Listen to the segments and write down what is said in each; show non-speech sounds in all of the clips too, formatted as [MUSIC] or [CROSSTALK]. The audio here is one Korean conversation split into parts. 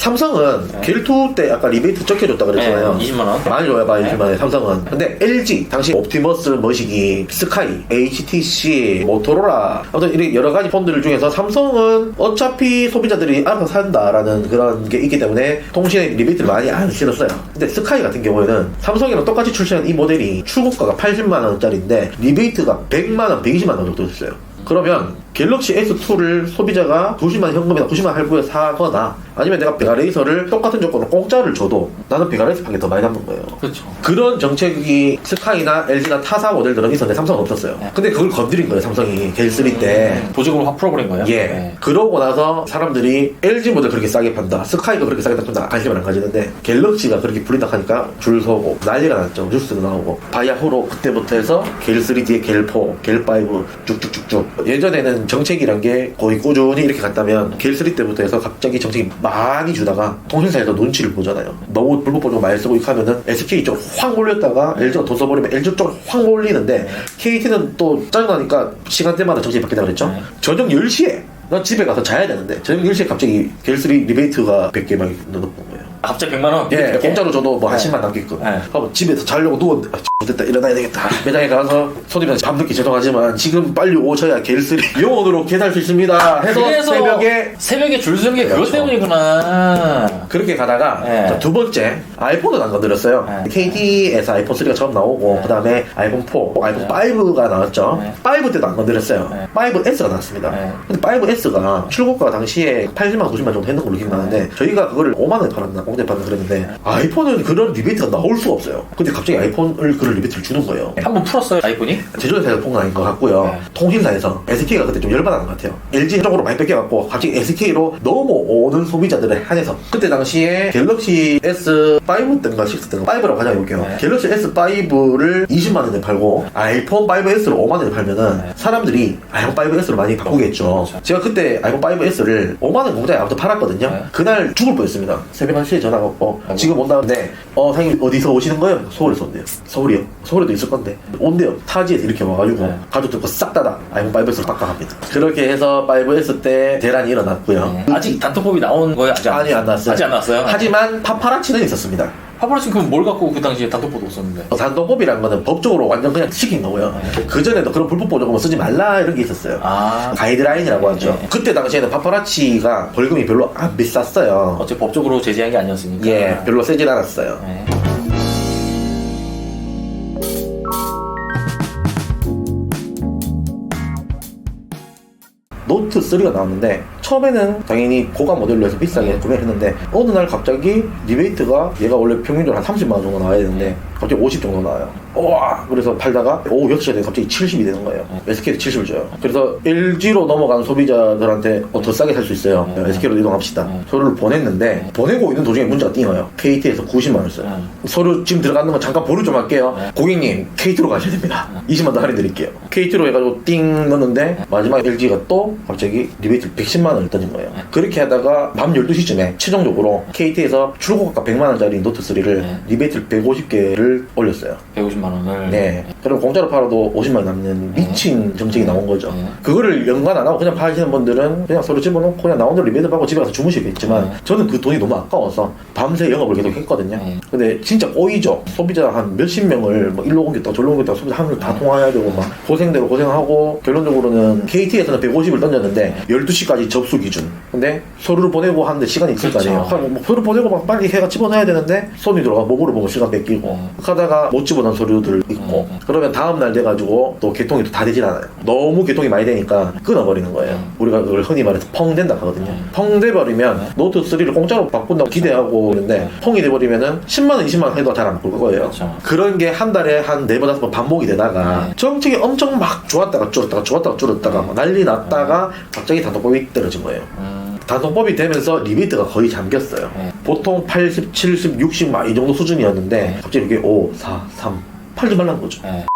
삼성은 네. 길2 때 아까 리베이트 적혀줬다 그랬잖아요. 네, 20만 원. 많이 줘요, 많이 네. 주면 삼성은. 근데 LG 당시 옵티머스 머시기, 스카이, HTC, 모토로라 아무튼 이렇게 여러 가지 폰들 중에서 삼성은 어차피 소비자들이 알아서 산다라는 그런 게 있기 때문에 통신에 리베이트를 많이 안 실었어요. 근데 스카이 같은 경우에는 삼성이랑 똑같이 출시한 이 모델이 출고가가 80만 원짜리인데 리베이트가 100만 원, 120만 원 정도 됐어요. 그러면 갤럭시 S2를 소비자가 90만 현금이나 90만 할부에 사거나 아니면 내가 베가레이서를 똑같은 조건으로 공짜를 줘도 나는 베가레이서 판게 더 많이 남는 거예요. 그렇죠. 그런 정책이 스카이나 LG나 타사 모델들은 있었는데 삼성은 없었어요. 네. 근데 그걸 건드린 거예요, 삼성이 갤3 때. 보조금을 확 풀어버린 거예요. 예. 네. 그러고 나서 사람들이 LG 모델 그렇게 싸게 판다. 스카이가 그렇게 싸게 판다. 관심을 안 가지는데 갤럭시가 그렇게 불린다 하니까 줄 서고 난리가 났죠. 뉴스도 나오고. 바야흐로 그때부터 해서 갤3 뒤에 갤4, 갤5 쭉쭉쭉쭉. 예전에는 정책이란 게 거의 꾸준히 이렇게 갔다면 갤3 때부터 해서 갑자기 정책이 많이 주다가 통신사에서 눈치를 보잖아요. 너무 불법 보조금 많이 쓰고 이렇게 하면은 SK 쪽으로 확 몰렸다가 LG가 더 써버리면 LG 쪽으로 확 몰리는데 KT는 또 짜증나니까 시간대마다 정책이 바뀐다 그랬죠. 네. 저녁 10시에 나 집에 가서 자야 되는데 저녁 10시에 갑자기 갤3 리베이트가 100개 막 넣어놓은 거예요. 아, 갑자기 100만 원. 예? 공짜로 줘도 뭐 한 네. 10만 남게끔. 네. 하고 집에서 자려고 누웠는데, 아, 됐다, 일어나야 되겠다. 매장에 가서 손님한테 밤늦게 죄송하지만 지금 빨리 오셔야 갤3 영원으로 개살 수 있습니다. 해서 그래서 새벽에 새벽에 줄 서는 게 그것 그렇죠. 때문이구나. 그렇게 가다가 네. 자, 두 번째 아이폰은 안 건드렸어요. 네. KT에서 아이폰 3가 처음 나오고 네. 그 다음에 아이폰 4, 아이폰 네. 5가 나왔죠. 네. 5 때도 안 건드렸어요. 네. 5S가 나왔습니다. 네. 근데 5S가 출고가가 당시에 80만, 90만 정도 했는 걸로 기억나는데 저희가 그거를 5만 원에 팔았나 팔았나 그랬는데 아이폰은 그런 리베이트가 나올 수가 없어요. 근데 갑자기 아이폰을 그런 리베이트를 주는 거예요. 한 번 풀었어요, 아이폰이? 제조사에서 본건 아닌 것 같고요. 네. 통신사에서 SK가 그때 좀 열받았는 것 같아요. LG 쪽으로 많이 뺏겨갖고 갑자기 SK로 넘어오는 소비자들에 한해서 그때 당시에 갤럭시 S5 때인가 6 때인가 5라고 하자 볼게요. 네. 갤럭시 S5를 20만 원에 팔고 아이폰 5S를 5만 원에 팔면은 네. 사람들이 아이폰 5S를 많이 바꾸겠죠. 그렇죠. 제가 그때 아이폰 5S를 5만 원 공짜에 아무튼 팔았거든요. 네. 그날 죽을 뻔했습니다. 새벽 1시 에 전화가 왔고 지금 온다는데 어 사장님 어디서 오시는 거예요? 서울에서 온대요. 서울이요? 서울에도 있을 건데 온대요. 타지에서 이렇게 와가지고 네. 가족들 거싹 닫아 아이폰 5S를 바꿔갑니다. 그렇게 해서 5S 때 대란이 일어났고요. 네. 아직 단톡법이 나온 거예요? 아직 아니 안 나왔어요. 아직 안 나왔어요? 하지만 파파라치는 있었습니다. 파브라친 그럼 뭘 갖고 그 당시에 단톡법도 없었는데? 단독법이라는 거는 법적으로 완전 그냥 시킨 거고요. 그 전에도 그런 불법 보조금을 쓰지 말라 이런 게 있었어요. 아, 가이드라인이라고 하죠. 네. 그때 당시에는 파파라치가 벌금이 별로 안 비쌌어요. 어째 법적으로 제재한 게 아니었으니까. 예, 별로 세진 않았어요. 네. 노트 3가 나왔는데 처음에는 당연히 고가 모델로 해서 비싸게 구매를 했는데 어느 날 갑자기 리베이트가 얘가 원래 평균적으로 한 30만 원 정도 나와야 되는데 갑자기 50 정도 나와요. 와 그래서 팔다가 오후 6시가 되면 갑자기 70이 되는 거예요. SK도 70을 줘요. 그래서 LG로 넘어간 소비자들한테 어, 더 싸게 살 수 있어요. 네. SK로 이동합시다. 네. 서류를 보냈는데 보내고 있는 도중에 문자가 띵어요. KT에서 90만 원 써요. 네. 서류 지금 들어가는 거 잠깐 보류 좀 할게요. 네. 고객님 KT로 가셔야 됩니다. 20만 더 할인 드릴게요. KT로 해가지고 띵 넣었는데 마지막 LG가 또 갑자기 리베이트 110만 원을 던진 거예요. 그렇게 하다가 밤 12시쯤에 최종적으로 KT에서 출고가가 100만 원짜리 노트 3를 네. 리베이트를 150개를 올렸어요. 150만 원을. 네. 그럼 공짜로 팔아도 50만 원 남는 미친 정책이 나온 거죠. 네. 그거를 연관 안 하고 그냥 파시는 분들은 그냥 서로 집어넣고 그냥 나온 대로 리베이트 받고 집에 가서 주무시겠지만 네. 저는 그 돈이 너무 아까워서 밤새 영업을 계속 했거든요. 네. 근데 진짜 꼬이죠. 소비자 한 몇십 명을 뭐 일로 옮겼다 저로 옮겼다 소비자 한 명 다 통화해야 되고 막 고생대로 고생하고 결론적으로는 KT에서는 150을 던졌는데 12시까지 접수 기준. 근데 서류를 보내고 하는데 시간이 있을 거 아니에요. 그렇죠. 뭐 서류 보내고 막 빨리 해가 집어넣어야 되는데 손이 들어가 몸으로 보고 시간 뺏기고 음. 하다가 못 집어넣은 서류들 있고 음. 그러면 다음날 돼가지고 또 개통이 또 다 되질 않아요. 너무 개통이 많이 되니까 끊어버리는 거예요. 음. 우리가 그걸 흔히 말해서 펑 된다 하거든요. 음. 펑 돼버리면 노트 3를 공짜로 바꾼다고 기대하고 있는데 펑이 돼버리면은 10만원, 20만원 해도 잘안 바꿀 거예요. 그렇죠. 그런 게 한 달에 한 네번 다섯 번 반복이 되다가 네. 정책이 엄청 막 좋았다가 줄었다가 좋았다가 줄었다가 막 난리 났다가 갑자기 단독법이 떨어진 거예요. 음, 단독법이 되면서 리베이트가 거의 잠겼어요. 네. 보통 80, 70, 60 막 이 정도 수준이었는데 네. 갑자기 이게 5, 4, 3 팔지 말라는 거죠. 네.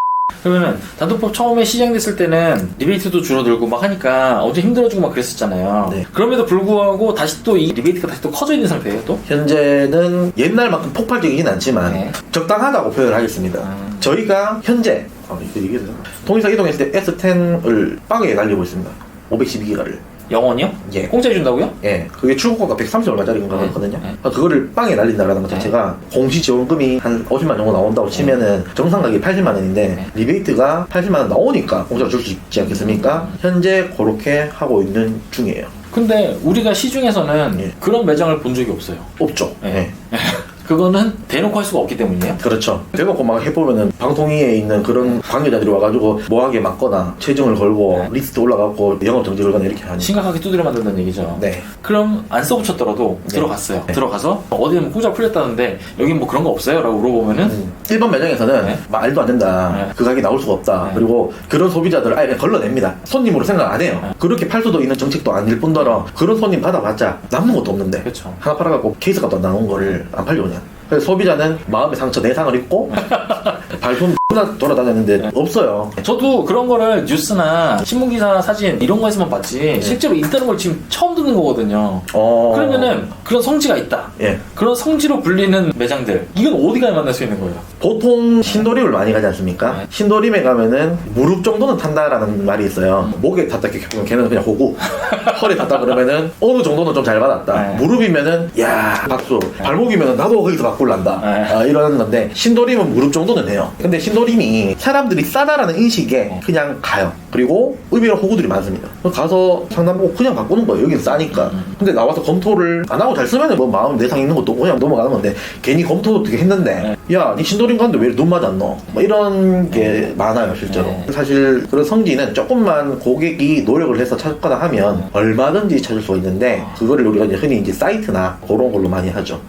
그러면은 단톡법 처음에 시작됐을 때는 리베이트도 줄어들고 막 하니까 엄청 힘들어지고 막 그랬었잖아요. 네. 그럼에도 불구하고 다시 또 이 리베이트가 다시 또 커져 있는 상태예요, 또? 현재는 옛날만큼 폭발적이진 않지만 네. 적당하다고 표현을 하겠습니다. 음. 저희가 현재 아, 얘기해도 되나? 통일사 이동했을 때 S10을 빵에 날리고 있습니다. 512기가를 영원이요? 예. 공짜해 준다고요? 예, 그게 출고가가 130 얼마짜리인가 네. 그렇거든요. 네. 그거를 빵에 날린다라는 것 자체가 공시 지원금이 한 50만 정도 나온다고 치면은 정상 가격이 80만 원인데 네. 리베이트가 80만 원 나오니까 공짜로 줄 수 있지 않겠습니까? 현재 그렇게 하고 있는 중이에요. 근데 우리가 시중에서는 예. 그런 매장을 본 적이 없어요. 없죠. 예. 예. [LAUGHS] 그거는 대놓고 할 수가 없기 때문이에요. 그렇죠. 대놓고 막 해보면은 방통위에 있는 그런 관계자들이 와가지고 뭐하게 맞거나 체증을 걸고 리스트 올라가고 영업 정지 걸거나 이렇게 하니. 심각하게 두드려 만든다는 얘기죠. 네. 그럼 안 써붙였더라도 네. 들어갔어요. 네. 들어가서 어디는 공짜 풀렸다는데 여기 뭐 그런 거 없어요? 라고 물어보면은 음, 일반 매장에서는 네. 말도 안 된다. 네. 그 가격이 나올 수가 없다. 네. 그리고 그런 소비자들을 아예 그냥 걸러냅니다. 손님으로 생각 안 해요. 네. 그렇게 팔 수도 있는 정책도 아닐 뿐더러 그런 손님 받아봤자 남는 것도 없는데 그렇죠. 하나 팔아갖고 케이스 값도 안 나온 거를 안 팔려 그냥. 그래서 소비자는 마음의 상처 내상을 입고 [LAUGHS] 발품 X나 돌아다녔는데 네. 없어요. 저도 그런 거를 뉴스나 신문 기사 사진 이런 거에서만 봤지 실제로 있다는 걸 지금 처음 듣는 거거든요. 어... 그러면은 그런 성지가 있다. 예. 그런 성지로 불리는 매장들 이건 어디 가야 만날 수 있는 거예요? 보통 신도림을 많이 가지 않습니까? 네. 신도림에 가면은 무릎 정도는 탄다라는 말이 있어요. 목에 탔다 그러면 걔는 그냥 호구. [LAUGHS] 허리 탔다 그러면은 어느 정도는 좀 잘 받았다. 네. 무릎이면은 야 박수. 발목이면은 나도 거기서 바꿀란다. 네. 아, 이러는 건데 신도림은 무릎 정도는 해요. 근데 신도림이 사람들이 싸다라는 인식에 네. 그냥 가요. 그리고 의외로 호구들이 많습니다. 가서 상담 보고 그냥 바꾸는 거예요. 여긴 싸니까. 음. 근데 나와서 검토를 안 하고 잘 쓰면은 뭐 마음 내상 있는 것도 그냥 넘어가는 건데 괜히 검토도 되게 했는데 네. 야, 니 신도림 갔는데 왜 눈 맞았노? 뭐 이런 게 많아요, 실제로. 네. 사실 그런 성지는 조금만 고객이 노력을 해서 찾거나 하면 얼마든지 찾을 수 있는데 그거를 우리가 이제 흔히 이제 사이트나 그런 걸로 많이 하죠.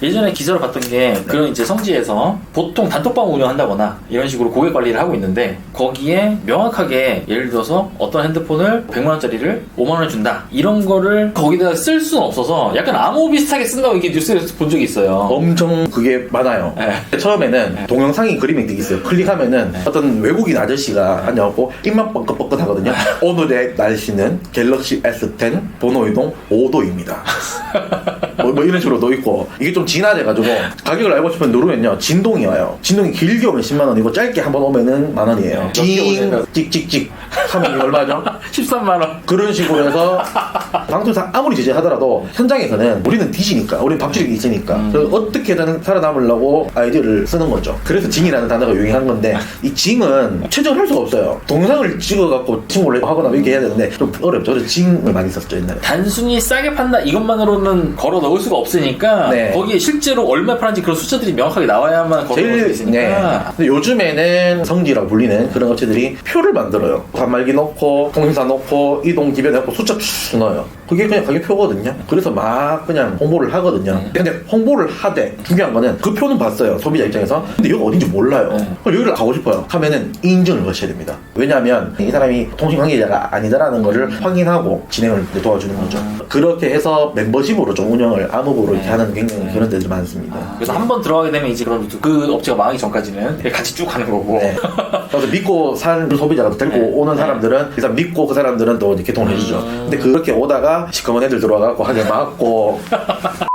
아. 예전에 기사를 봤던 게 그런 이제 성지에서 보통 단톡방 운영한다거나 이런 식으로 고객 관리를 하고 있는데 거기에 명확하게 예를 들어서 어떤 핸드폰을 100만 원짜리를 5만 원 준다 이런 거를 거기다 쓸 수는 없어서 약간 암호 비슷하게 쓴다고 이게 뉴스에서 본 적이 있어요. 엄청 그게 많아요. 네. 처음에는 동영상이 그림이 되게 있어요. 클릭하면은 어떤 외국인 아저씨가 앉아갖고 입만 뻥긋뻥긋 하거든요. 오늘의 날씨는 갤럭시 S10 번호 이동 5도입니다. [LAUGHS] 뭐, 뭐 이런 식으로 돼 있고 이게 좀 진화돼가지고 가격을 알고 싶으면 누르면요 진동이 와요. 진동이 길게 오면 10만 원이고 짧게 한 번 오면은 만 원이에요. 네. 징 찍찍찍 하면 얼마죠? [LAUGHS] 13만 원. 그런 식으로 해서 방송사 아무리 제재하더라도 현장에서는 우리는 뒤지니까 우리는 밥줄이 있으니까 음. 그래서 어떻게든 살아남으려고 아이디어를 쓰는 거죠 그래서 징이라는 단어가 유행한 건데 이 징은 최저를 할 수가 없어요 동영상을 찍어갖고 친구를 하거나 이렇게 해야 되는데 좀 어렵죠 그래서 징을 많이 썼죠 옛날에 단순히 싸게 판다 이것만으로는 걸어 넣을 수가 없으니까 네. 거기에 실제로 얼마 팔는지 그런 숫자들이 명확하게 나와야만 넣을 수 있으니까 네. 근데 요즘에는 성지라고 불리는 그런 업체들이 표를 만들어요. 단말기 넣고 통신사 넣고 이동 기변 넣고 숫자 쭉 넣어요. 그게 그냥 가격표거든요. 그래서 막 그냥 홍보를 하거든요. 네. 근데 홍보를 하되 중요한 거는 그 표는 봤어요. 소비자 입장에서. 근데 여기가 어딘지 몰라요. 네. 그럼 여기를 가고 싶어요. 하면은 인증을 거쳐야 됩니다. 왜냐하면 이 사람이 통신 관계자가 아니다라는 거를 확인하고 진행을 도와주는 거죠. 그렇게 해서 멤버십으로 좀 운영 을 암흑으로 이렇게 네. 하는 굉장히 네. 그런 데들 많습니다. 그래서 한 번 들어가게 되면 이제 그런 그 업체가 망하기 전까지는 같이 쭉 가는 거고 네. 그래서 믿고 산 소비자가 데리고 네. 오는 사람들은 일단 믿고 그 사람들은 또 이제 개통을 해주죠. 음. 근데 그렇게 오다가 시커먼 애들 들어와갖고 하게 맞고 [LAUGHS]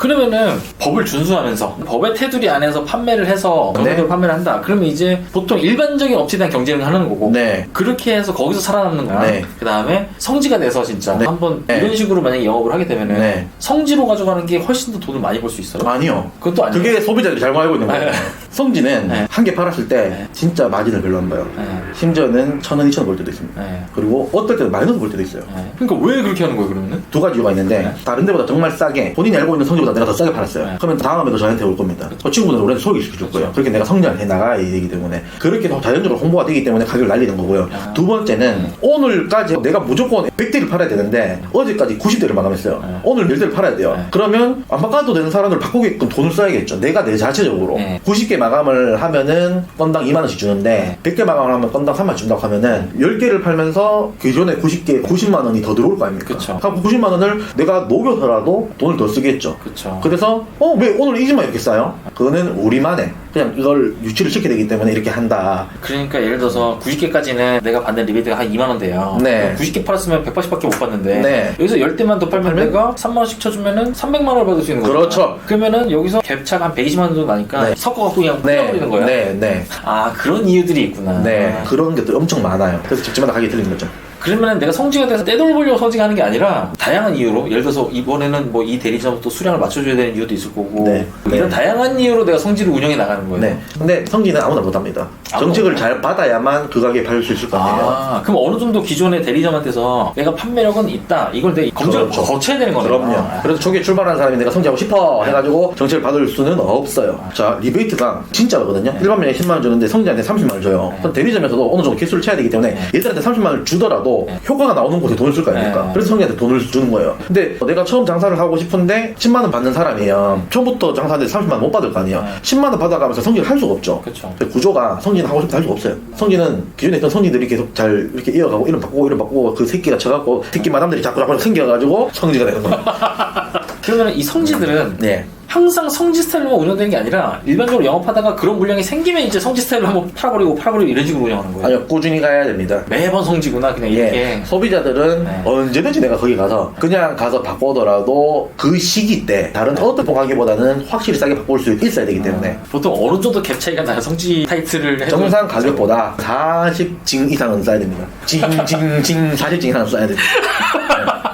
그러면은 법을 준수하면서 법의 테두리 안에서 판매를 해서 네. 정상적으로 판매를 한다. 그러면 이제 보통 일반적인 업체에 대한 경쟁을 하는 거고 네. 그렇게 해서 거기서 살아남는 거야. 네. 그 다음에 성지가 돼서 진짜 네. 한번 네. 이런 식으로 만약에 영업을 하게 되면은 네. 성지로 가져가는 게 훨씬 더 돈을 많이 벌 수 있어요. 아니요. 그것도 아니에요. 그게 소비자들이 잘못 알고 있는 거예요. 네. 성지는 네. 한 개 팔았을 때 네. 진짜 마진을 별로 안 봐요. 네. 심지어는 천 원, 이천 원벌 때도 있습니다. 네. 그리고 어떨 때는 마이너스 벌 때도 있어요. 네. 그러니까 왜 그렇게 하는 거예요, 그러면은? 두 가지 이유가 있는데 네. 다른 데보다 정말 싸게 본인이 알고 있는 성지보다 내가 더 싸게 팔았어요. 네. 그러면 다음에도 저한테 올 겁니다. 그 친구분은 우리한테 소개시켜줄 거예요. 그렇게 내가 성장을 해 나가야 되기 때문에 그렇게 더 자연적으로 홍보가 되기 때문에 가격을 날리는 거고요. 아. 두 번째는 오늘까지 내가 무조건 100대를 팔아야 되는데 어제까지 90대를 마감했어요. 네. 오늘 10대를 팔아야 돼요. 네. 그러면 안 바꿔도 되는 사람들 바꾸게끔 돈을 써야겠죠. 내가 내 자체적으로 네. 90개 마감을 하면은 건당 2만 원씩 주는데 100개 마감을 하면 건당 3만 원 준다고 하면은 10개를 팔면서 기존에 90개 90만 원이 더 들어올 거 아닙니까? 그쵸. 그럼 90만 원을 내가 녹여서라도 돈을 더 쓰겠죠. 그쵸. 그래서 어 왜 오늘 이 집만 이렇게 싸요? 그거는 우리만의 그냥 이걸 유치를 시켜야 되기 때문에 이렇게 한다. 그러니까 예를 들어서 90개까지는 내가 받는 리베이트가 한 2만 원 돼요. 네. 90개 팔았으면 180밖에 못 받는데 네. 여기서 10대만 더 팔면 내가 3만 원씩 쳐주면은 300만 원을 받을 수 있는 거죠. 그렇죠. 그러면은 여기서 갭차가 한 120만 원 정도 나니까 네. 섞어갖고 그냥 네, 뿌려버리는 거야. 네, 네, 아 그런 이유들이 있구나. 네. 그런 게또 엄청 많아요. 그래서 집집마다 가격이 틀린 거죠. 그러면 내가 성지가 돼서 떼돈 벌려고 성지하는 게 아니라 다양한 이유로 예를 들어서 이번에는 뭐 이 대리점 또 수량을 맞춰줘야 되는 이유도 있을 거고 네. 이런 네. 다양한 이유로 내가 성지를 운영해 나가는 거예요. 네. 근데 성지는 아무나 못합니다. 정책을? 잘 받아야만 그 가게에 팔릴 수 있을 거 아니에요. 아, 그럼 어느 정도 기존의 대리점한테서 내가 판매력은 있다. 이걸 내가 검증을 그렇죠. 거쳐야 되는 거네요. 그럼요. 아. 그래서 초기에 출발한 사람이 내가 성지하고 싶어 해가지고 정책을 받을 수는 없어요. 자, 리베이트가 진짜거든요. 일반 면에 10만 원 주는데 성지한테 30만 원 줘요. 그럼 대리점에서도 어느 정도 개수를 채야 되기 때문에 얘들한테 30만 원을 주더라도 효과가 나오는 곳에 돈을 쓸 거 아닙니까? 네. 그래서 성지한테 돈을 주는 거예요. 근데 내가 처음 장사를 하고 싶은데 10만 원 받는 사람이에요. 처음부터 장사하는데 30만 원 못 받을 거 아니에요. 10만 원 받아가면서 성지를 할 수가 없죠. 그쵸. 근데 구조가 성 지는 하고 싶다 할 수가 없어요. 성지는 기존에 있던 성지들이 계속 잘 이렇게 이어가고 이름 바꾸고 이름 바꾸고 그 새끼가 쳐갖고 새끼 마담들이 자꾸 자꾸 생겨가지고 성지가 되는 거예요. [LAUGHS] 그러면 이 성지들은 네. 항상 성지 스타일로만 운영되는 게 아니라 일반적으로 영업하다가 그런 물량이 생기면 이제 성지 스타일로 한번 팔아버리고 팔아버리고 이런 식으로 운영하는 거예요. 아니요 꾸준히 가야 됩니다. 매번 성지구나 그냥 이렇게. 예, 소비자들은 네. 언제든지 내가 거기 가서 그냥 가서 바꾸더라도 그 시기 때 다른 어떤 가게보다는 확실히 싸게 바꿀 수 있어야 되기 때문에 보통 어느 정도 갭 차이가 나요 성지 타이틀을 해도 정상 가격보다 40징 이상은 싸야 됩니다. 징징징 40징 이상은 싸야 됩니다. 네. [LAUGHS]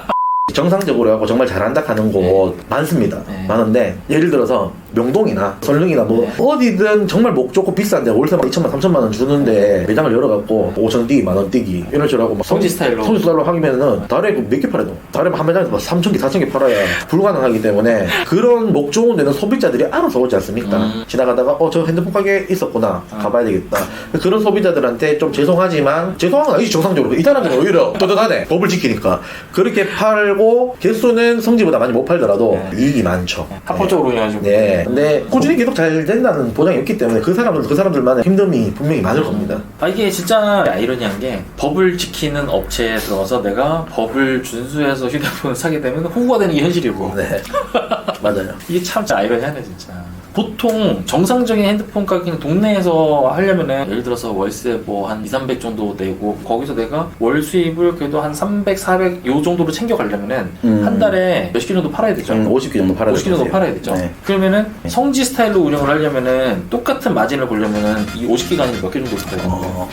정상적으로 하고 정말 잘한다 하는 곳 많습니다. 네. 많은데 예를 들어서 명동이나 설릉이나 뭐 네. 어디든 정말 목 좋고 비싼데 월세만 2천만 3천만 원 주는데 매장을 열어갖고 5천 원 뛰기 만원 뛰기 이런 식으로 하고 막 성지 스타일로. 성지 스타일로 하기면은 달에 몇 개 팔아도 달에 한 매장에서 막 3천 개 4천 개 팔아야 불가능하기 때문에 그런 목 좋은 데는 소비자들이 알아서 오지 않습니까? 음. 지나가다가 어 저 핸드폰 가게 있었구나. 가봐야 되겠다. 그런 소비자들한테 좀 죄송하지만 죄송한 건 아니지 정상적으로. 이 사람들은 오히려 떳떳하네. 법을 지키니까. 그렇게 팔고 개수는 성지보다 많이 못 팔더라도 이익이 많죠. 합법적으로 운영하시고. 네 근데 꾸준히 계속 잘 된다는 보장이 없기 때문에 그 사람들 그 사람들만의 힘듦이 분명히 많을 겁니다. 아 이게 진짜 아이러니한 게 법을 지키는 업체에 들어가서 내가 법을 준수해서 휴대폰을 사게 되면 호구가 되는 게 현실이고. 네. 맞아요. [LAUGHS] 이게 참 아이러니하네 진짜 보통 정상적인 핸드폰 가격은 동네에서 하려면은 예를 들어서 월세 뭐 한 2, 300 정도 내고 거기서 내가 월 수입을 그래도 한 300, 400 요 정도로 챙겨가려면은 음. 한 달에 몇십 개 정도 팔아야 되죠 음, 50개 정도 팔아야 50개 정도 되겠어요. 팔아야 되죠. 네. 그러면은 성지 스타일로 운영을 하려면은 똑같은 마진을 보려면은 이 50개가 아니라 몇개 정도 거예요. 어,